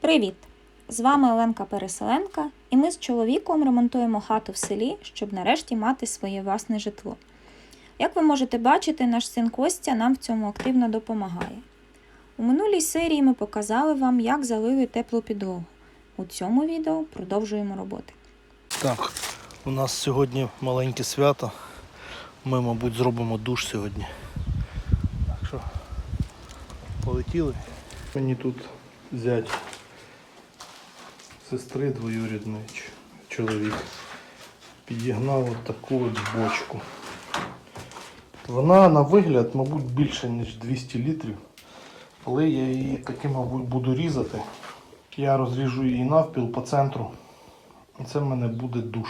Привіт! З вами Оленка Переселенка, і ми з чоловіком ремонтуємо хату в селі, щоб нарешті мати своє власне житло. Як ви можете бачити, наш син Костя нам в цьому активно допомагає. У минулій серії ми показали вам, як залили теплу підлогу. У цьому відео продовжуємо роботи. Так, у нас сьогодні маленьке свято. Ми, мабуть, зробимо душ сьогодні. Полетіли. Мені тут зять сестри двоюрідної чоловік. Підігнав от таку от бочку. Вона на вигляд, мабуть, більше, ніж 200 літрів. Але я її таки, мабуть, буду різати. Я розріжу її навпіл по центру. І це в мене буде душ.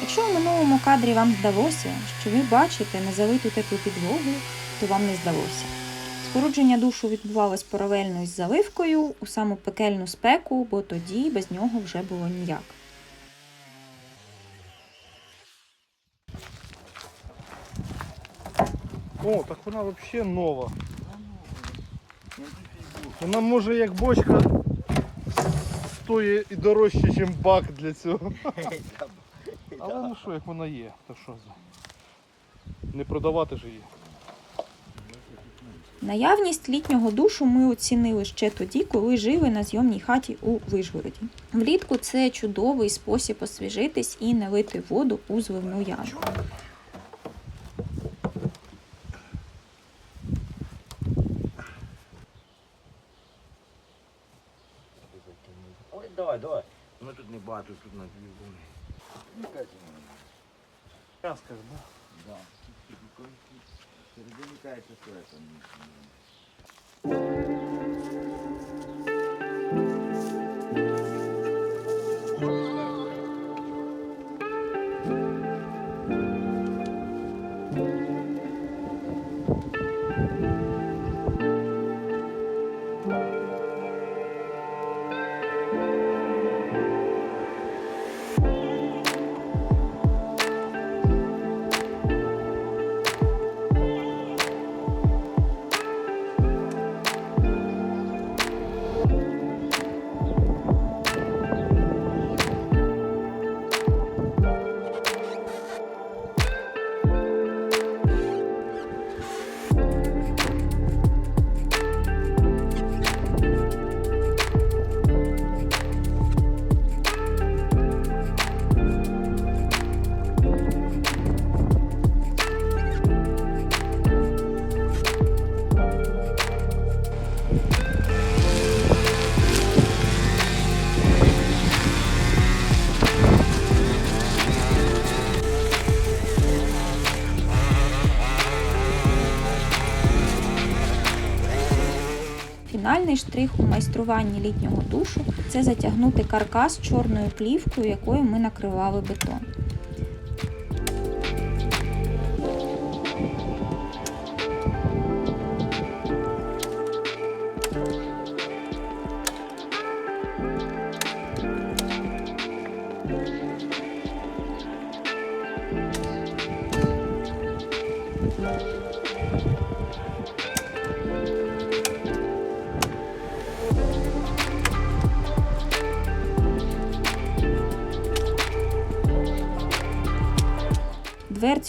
Якщо в минулому кадрі вам здалося, що ви бачите незалиту теплу підлогу, то вам не здалося. Спорудження душу відбувалось паралельно із заливкою у саму пекельну спеку, бо тоді без нього вже було ніяк. О, так вона взагалі нова. Вона може як бочка стоїть і дорожче, ніж бак для цього. Але ну що, як вона є, то що за? Не продавати ж її. Наявність літнього душу ми оцінили ще тоді, коли жили на зйомній хаті у Вишгороді. Влітку це чудовий спосіб освіжитись і не лити воду у зливну яму. Ой, давай, давай. Ну тут не багато, тут на дві вони. Казка ж, да? да. Середині кажеться, що це. Фінальний штрих у майструванні літнього душу це затягнути каркас чорною плівкою, якою ми накривали бетон.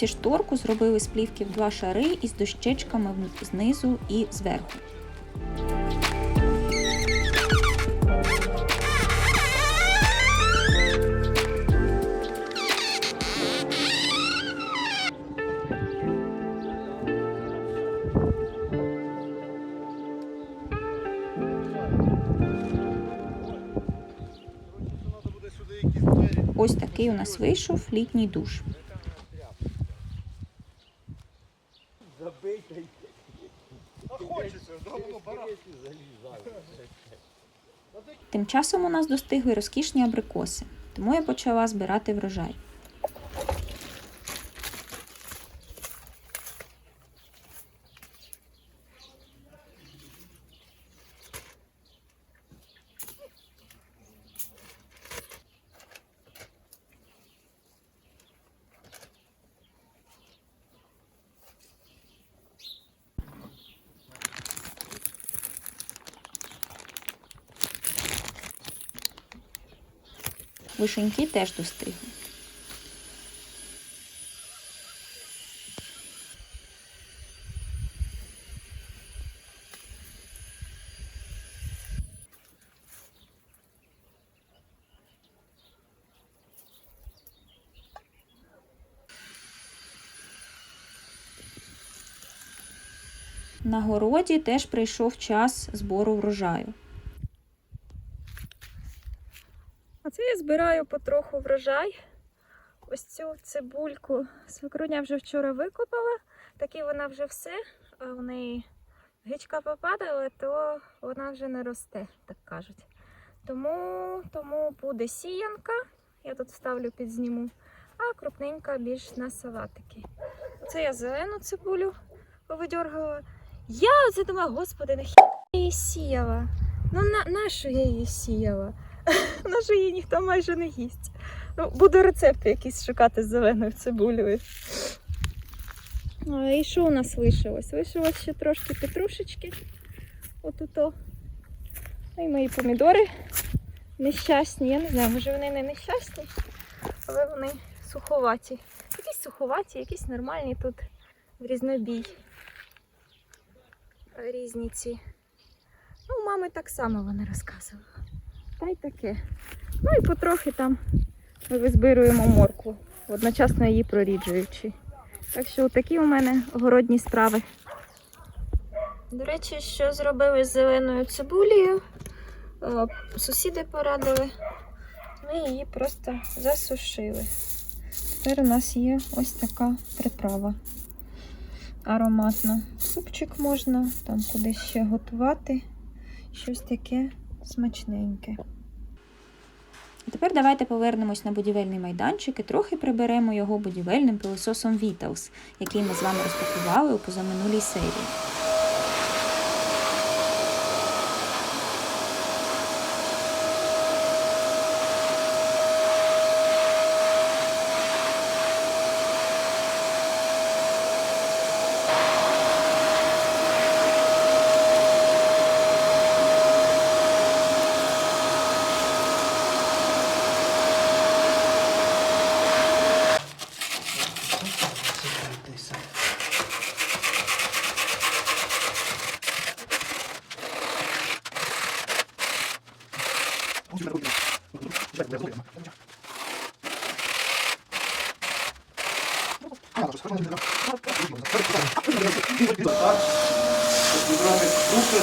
Дверці шторку зробили з плівки в два шари із дощечками знизу і зверху. Ось такий у нас вийшов літній душ. Забитий. А хочеться, давно пора. Тим часом у нас достигли розкішні абрикоси, тому я почала збирати врожай. Вишеньки теж достигли. На городі теж прийшов час збору врожаю. Я збираю потроху врожай. Ось цю цибульку свекруня вже вчора викопала, таки вона вже все, в неї гичка попадала, то вона вже не росте, так кажуть. Тому, тому буде сіянка, я тут вставлю під зніму, а крупненька більш на салатики. Оце я зелену цибулю повидьоргала. Я оце думаю, господи, нахі я її сіяла. Ну на, на що я її сіяла? на її ніхто майже не їсть. Ну, буду рецепти якісь шукати з зеленою цибулею. А, і що у нас лишилось? Лишилось ще трошки петрушечки. Отуто. Ну і мої помідори нещасні. Я не знаю, може вони не нещасні, але вони суховаті. Якісь суховаті, якісь нормальні тут в різнобій. Різні ці. Ну, у мами так само вони розказували. Та й таке. Ну і потрохи там ми визбируємо моркву, одночасно її проріджуючи. Так що такі у мене городні справи. До речі, що зробили з зеленою цибулею? Сусіди порадили. Ми її просто засушили. Тепер у нас є ось така приправа ароматна. Супчик можна там кудись ще готувати. Щось таке смачненьке. Тепер давайте повернемось на будівельний майданчик і трохи приберемо його будівельним пилососом Vitaus, який ми з вами розпакували у позаминулій серії. Зібрати крупне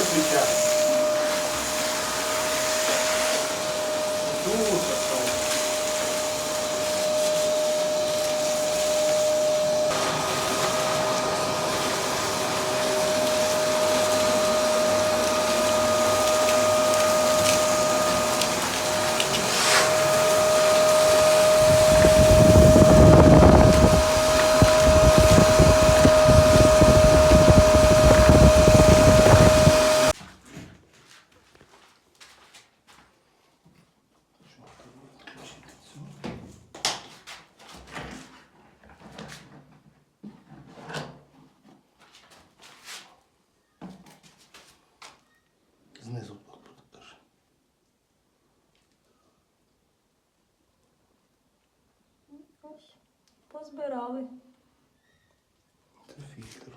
Позбирали. Це фільтр.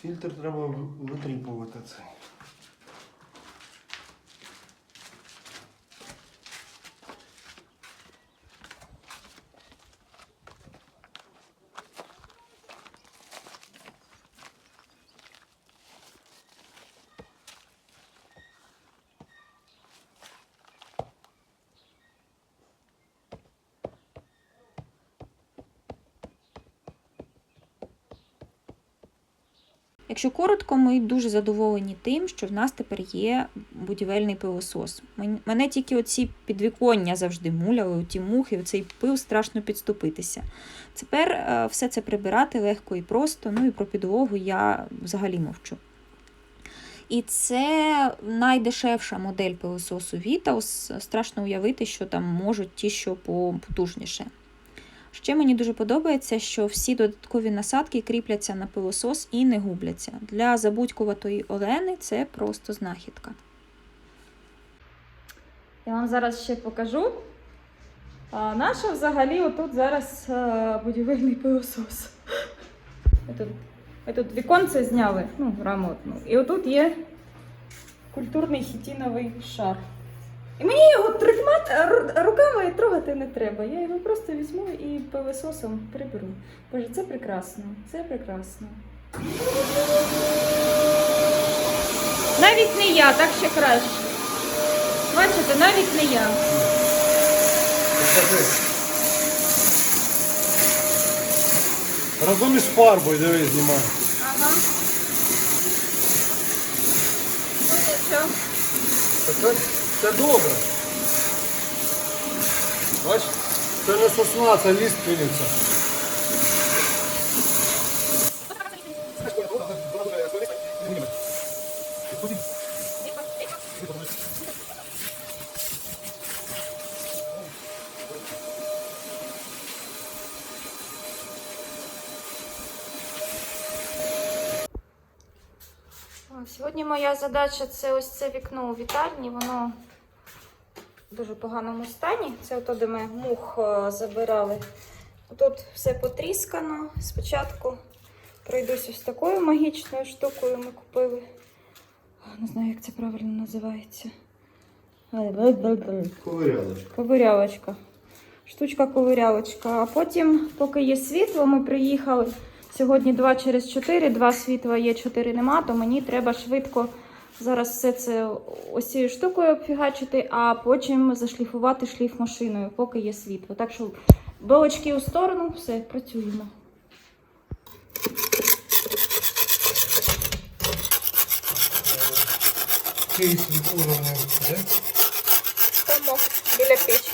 Фільтр треба витріпувати цей. Якщо коротко, ми дуже задоволені тим, що в нас тепер є будівельний пилосос. Мене тільки оці підвіконня завжди муляли, ті мухи, оцей пил страшно підступитися. Тепер е, все це прибирати легко і просто, ну і про підлогу я взагалі мовчу. І це найдешевша модель пилососу Vitaus. Страшно уявити, що там можуть ті, що потужніше. Ще мені дуже подобається, що всі додаткові насадки кріпляться на пилосос і не губляться. Для забудькуватої Олени це просто знахідка. Я вам зараз ще покажу. А наша взагалі отут зараз е, будівельний пилосос. Ми тут, ми тут віконце зняли, ну, раму одну. І отут є культурний хітіновий шар. І мені його тримати руками трогати не треба. Я його просто візьму і пилососом приберу. Боже, це прекрасно. Це прекрасно. Навіть не я, так ще краще. Бачите, навіть не я. Разом із фарбою, дивись, знімай. Ага. Ну нічого. Це, добре. Бач, це не сосна, це ліс пилиться. Так, Сьогодні моя задача це ось це вікно у вітальні. Воно дуже поганому стані. Це ото, де ми мух е, забирали. Тут все потріскано. Спочатку пройдусь ось такою магічною штукою ми купили. Не знаю, як це правильно називається. Ковирялочка. Ковирялочка. Штучка ковирялочка. А потім, поки є світло, ми приїхали. Сьогодні 2 через 4, 2 світла є, 4 нема, то мені треба швидко зараз все це ось цією штукою обфігачити, а потім зашліфувати шліф машиною, поки є світло. Так що балочки у сторону, все, працюємо. Кейс від уровня, де? Там біля печі.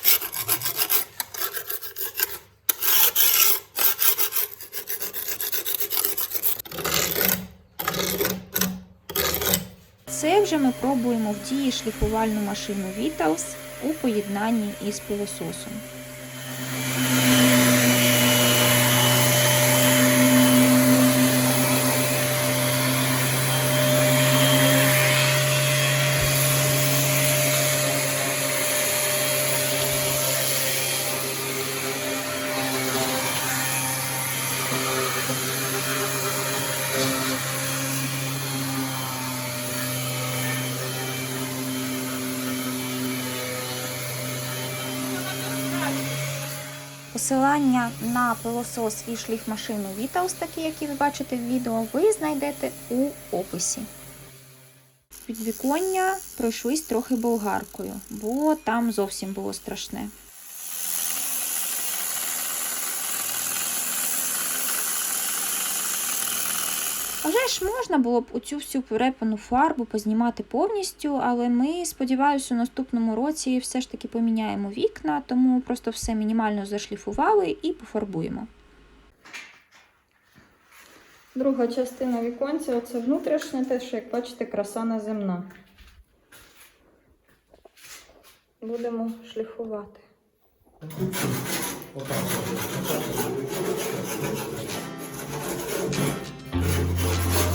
Це вже ми пробуємо в дії шліфувальну машину Vitals у поєднанні із пилососом. Посилання на пилосос і шліфмашину Вітаус, такі, які ви бачите в відео, ви знайдете у описі. Підвіконня пройшлись трохи болгаркою, бо там зовсім було страшне. А Вже ж можна було б оцю всю перепану фарбу познімати повністю, але ми, сподіваюся, у наступному році все ж таки поміняємо вікна, тому просто все мінімально зашліфували і пофарбуємо. Друга частина віконця це внутрішнє, те, що, як бачите, краса неземна. Будемо шліфувати. Ти Thank you.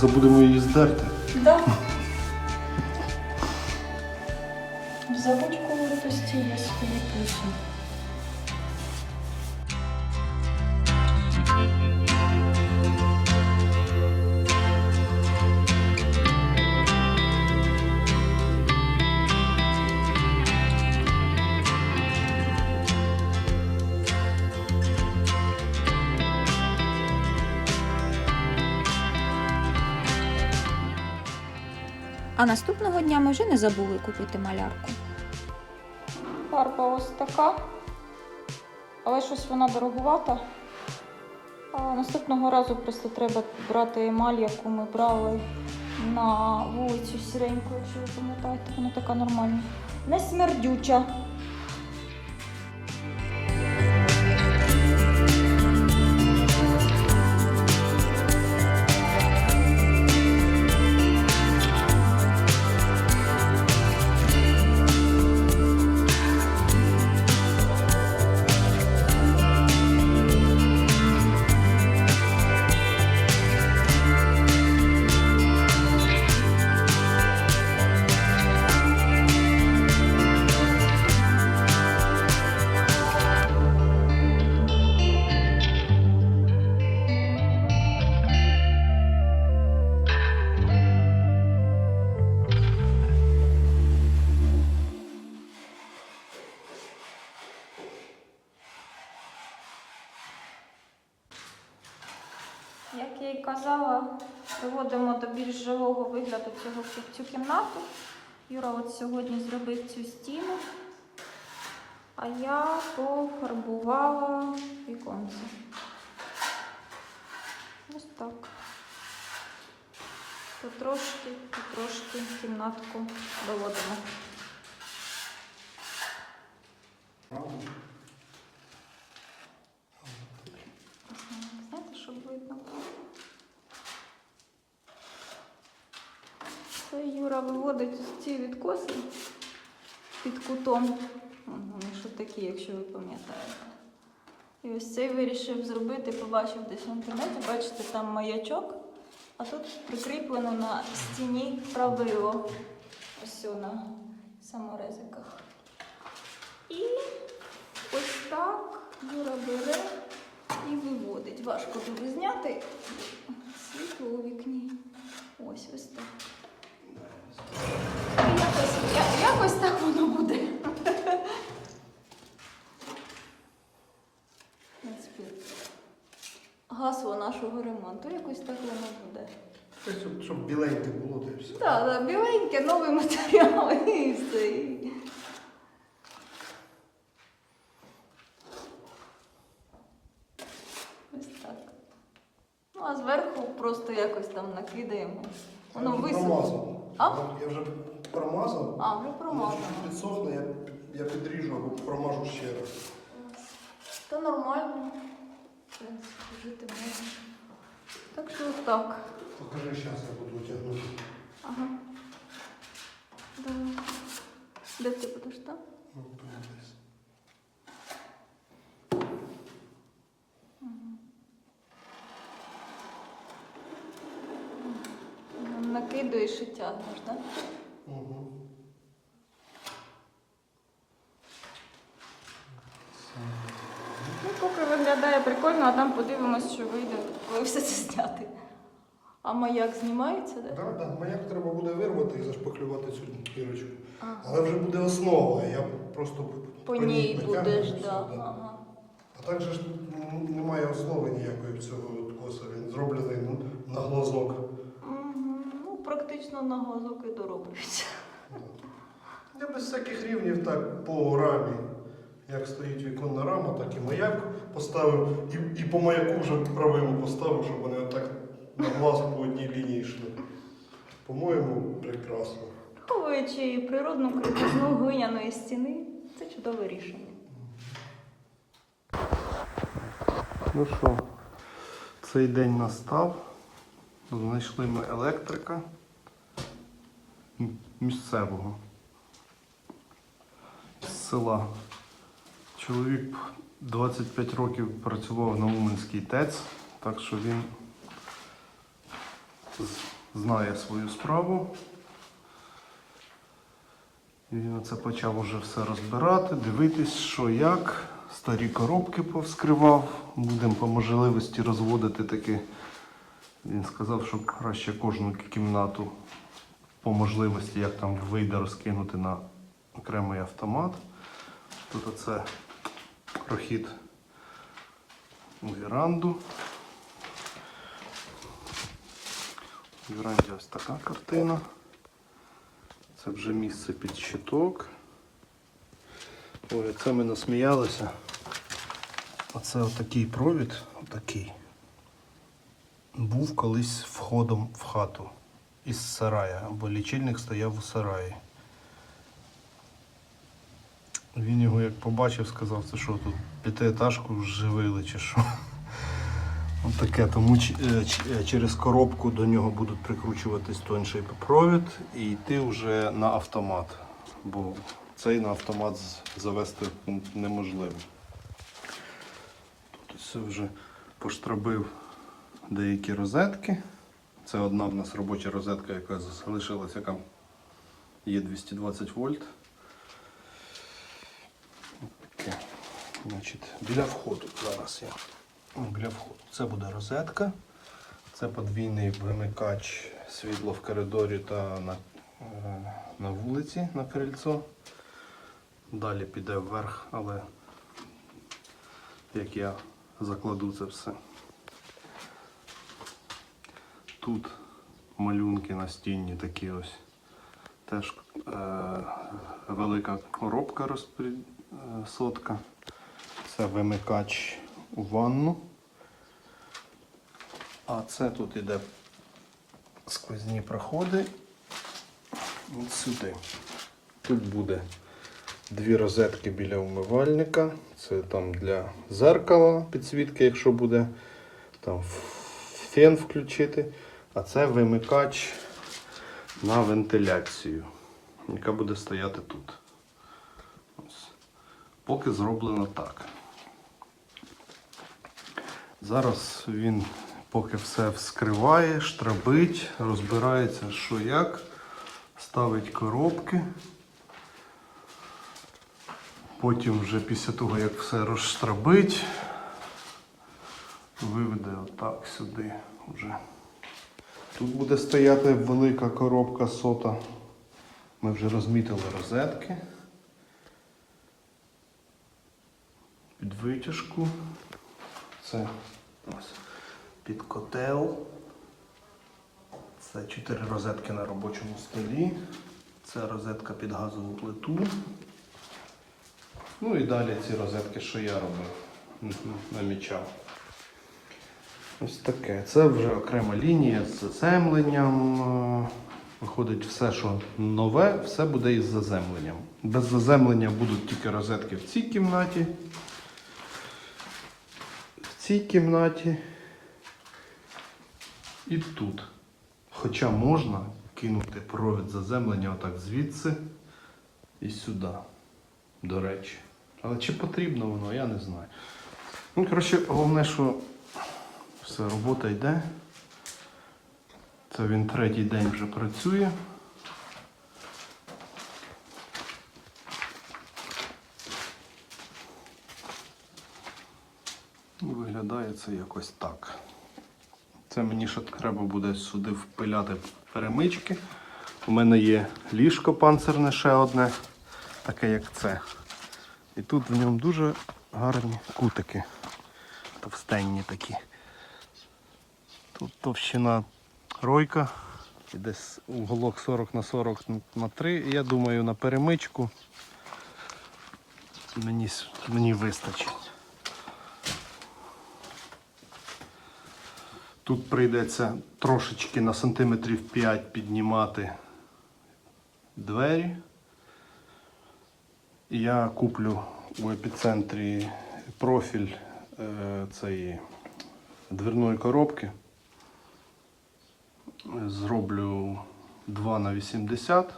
забудемо її здерти. Так. Забудь колотості є свої плюси. Наступного дня ми вже не забули купити малярку. Фарба ось така, але щось вона дорогувата. А наступного разу просто треба брати емаль, яку ми брали на вулицю Сіреньку, якщо ви пам'ятаєте, вона така нормальна. Не смердюча. Приводимо до більш живого вигляду цього, цю кімнату. Юра от сьогодні зробив цю стіну, а я пофарбувала віконце. Ось так. Потрошки, потрошки кімнатку доводимо. Знаєте, щоб видно було? Це Юра виводить ось ці відкоси під кутом. Вони що такі, якщо ви пам'ятаєте. І ось цей вирішив зробити, побачив десь в інтернеті, бачите, там маячок, а тут прикріплено на стіні правило. Ось на саморезиках. І ось так Юра бере і виводить. Важко дуже зняти світло у вікні. Ось ось так. Якось, я- якось так воно буде. Гасло нашого ремонту, якось так воно буде. Тобто, щоб біленьке було, і все. Так, да, біленьке, новий матеріал і все. І- Ось так. Ну, а зверху просто якось там накидаємо. Воно висохне. А? Я вже промазав. А, вже промазав. промазано. чуть підсохне, я, я підріжу або промажу ще раз. Та нормально. В принципі, жити можна. Так що так. Покажи, зараз я буду тягнути. Ага. Да. Де ти будеш там? Ну, тут десь. Накидуєш і тягнеш, так? Угу. Ну, поки виглядає прикольно, а там подивимось, що вийде, коли все це зняти. А маяк знімається? Так, так, маяк треба буде вирвати і зашпаклювати цю дірочку. А, Але вже буде основа, я просто по ній натягну будеш, все, да. да. Ага. А так же ж немає основи ніякої в цього коса. Він зроблений ну, на глазок. Практично на глазок і дороблюється. Я без всяких рівнів так по рамі. Як стоїть віконна рама, так і маяк поставив. І, і по маяку вже правило поставив, щоб вони отак на глаз по одній лінії йшли. По-моєму, прекрасно. Враховуючи природну крутизну глиняної стіни, це чудове рішення. Ну що, цей день настав. Знайшли ми електрика місцевого з села. Чоловік 25 років працював на Уманській ТЕЦ, так що він знає свою справу. І він оце почав уже все розбирати, дивитись, що як. Старі коробки повскривав. Будемо по можливості розводити таки. Він сказав, що краще кожну кімнату по можливості, як там вийде, розкинути на окремий автомат. Тут оце прохід у віранду. У віранді ось така картина. Це вже місце під щиток. Ой, це ми насміялися. Оце отакий провід, отакий. Був колись входом в хату із сарая, бо лічильник стояв у сараї. Він його як побачив, сказав, це що тут п'ятиетажку живили чи що. Таке, тому е, е, через коробку до нього будуть прикручуватись тонший провід і йти вже на автомат. Бо цей на автомат завести неможливо. Тут ось вже поштробив деякі розетки. Це одна в нас робоча розетка, яка залишилася, яка є 220 вольт. Таке. Значить, біля входу зараз я. Біля входу. Це буде розетка. Це подвійний вимикач світла в коридорі та на, е, на вулиці на крильцо. Далі піде вверх, але як я закладу це все. Тут малюнки настінні такі ось. Теж е, велика коробка розпрі... е, сотка. Це вимикач у ванну. А це тут іде сквозні проходи. От сюди. Тут буде дві розетки біля умивальника. Це там для зеркала підсвітки, якщо буде там фен включити. А це вимикач на вентиляцію, яка буде стояти тут. Ось. Поки зроблено так. Зараз він поки все вскриває, штрабить, розбирається, що як, ставить коробки. Потім вже після того, як все розштрабить, виведе отак сюди вже. Тут буде стояти велика коробка сота. Ми вже розмітили розетки. Під витяжку. Це ось під котел. Це чотири розетки на робочому столі. Це розетка під газову плиту. Ну і далі ці розетки, що я робив, намічав. Ось таке. Це вже окрема лінія з заземленням. Е, Виходить, все, що нове, все буде із заземленням. Без заземлення будуть тільки розетки в цій кімнаті. В цій кімнаті. І тут. Хоча можна кинути провід заземлення отак звідси і сюди. До речі. Але чи потрібно воно, я не знаю. Ну, коротше, головне, що все, робота йде. Це він третій день вже працює. Виглядає це якось так. Це мені ще треба буде сюди впиляти перемички. У мене є ліжко панцирне ще одне, таке як це. І тут в ньому дуже гарні кутики. Товстенні такі. Тут товщина ройка. І десь уголок 40 на 40 на 3. Я думаю, на перемичку мені, мені вистачить. Тут прийдеться трошечки на сантиметрів 5 піднімати двері. Я куплю у епіцентрі профіль е, цієї дверної коробки. Зроблю 2 на 80,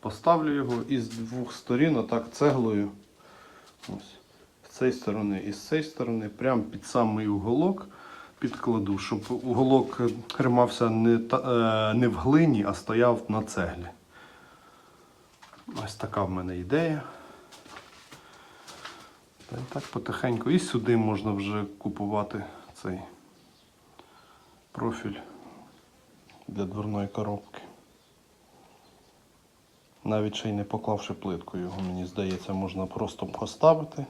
поставлю його і з двох сторін, отак цеглою. Ось. З цієї сторони і з цієї сторони, прямо під самий уголок підкладу, щоб уголок тримався не, та, е, не в глині, а стояв на цеглі. Ось така в мене ідея. Та так потихеньку. І сюди можна вже купувати цей профіль для дверної коробки. Навіть ще й не поклавши плитку, його, мені здається, можна просто поставити,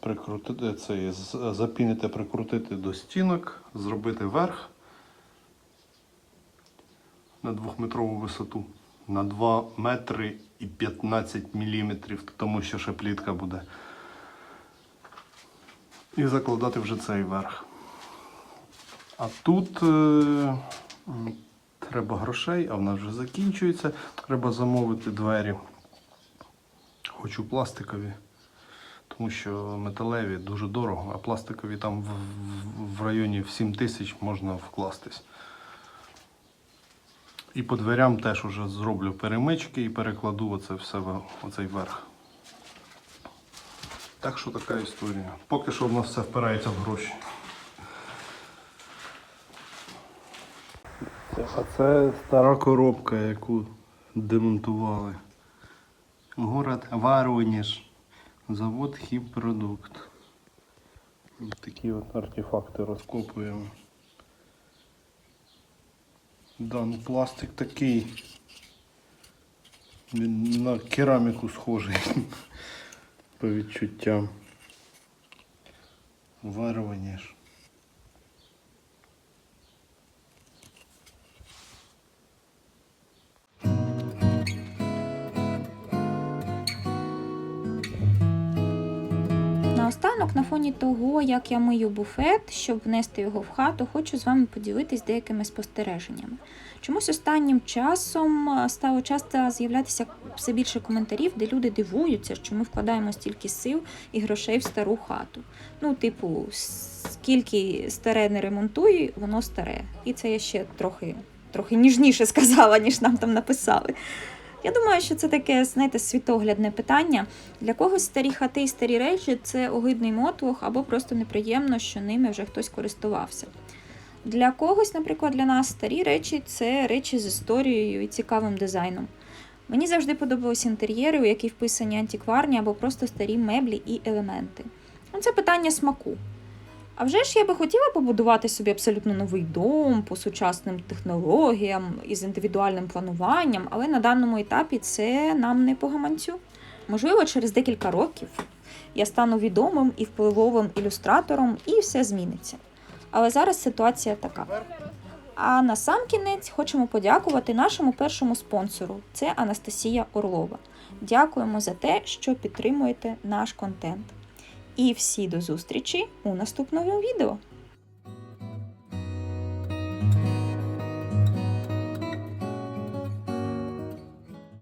прикрутити цей, з- запінити, прикрутити до стінок, зробити верх на двохметрову висоту на 2 метри і 15 міліметрів, тому що ще плітка буде. І закладати вже цей верх. А тут е, треба грошей, а в нас вже закінчується. Треба замовити двері. Хочу пластикові, тому що металеві дуже дорого, а пластикові там в, в, в районі в 7 тисяч можна вкластись. І по дверям теж уже зроблю перемички і перекладу оце все в оцей верх. Так що така історія. Поки що в нас все впирається в гроші. А це стара коробка, яку демонтували. Город Воронеж. Завод Хімпродукт. Такі от артефакти розкопуємо. Да, ну пластик такий. Він на кераміку схожий. По відчуттям. Воронеж. На фоні того, як я мию буфет, щоб внести його в хату, хочу з вами поділитись деякими спостереженнями. Чомусь останнім часом стало часто з'являтися все більше коментарів, де люди дивуються, що ми вкладаємо стільки сил і грошей в стару хату. Ну, типу, скільки старе не ремонтуй, воно старе. І це я ще трохи, трохи ніжніше сказала, ніж нам там написали. Я думаю, що це таке, знаєте, світоглядне питання. Для когось старі хати і старі речі це огидний мотлох або просто неприємно, що ними вже хтось користувався. Для когось, наприклад, для нас старі речі це речі з історією і цікавим дизайном. Мені завжди подобалися інтер'єри, у які вписані антикварні або просто старі меблі і елементи. Ну, Це питання смаку. А вже ж я би хотіла побудувати собі абсолютно новий дом по сучасним технологіям із індивідуальним плануванням, але на даному етапі це нам не по гаманцю. Можливо, через декілька років я стану відомим і впливовим ілюстратором, і все зміниться. Але зараз ситуація така. А на сам кінець хочемо подякувати нашому першому спонсору. Це Анастасія Орлова. Дякуємо за те, що підтримуєте наш контент. І всі до зустрічі у наступному відео.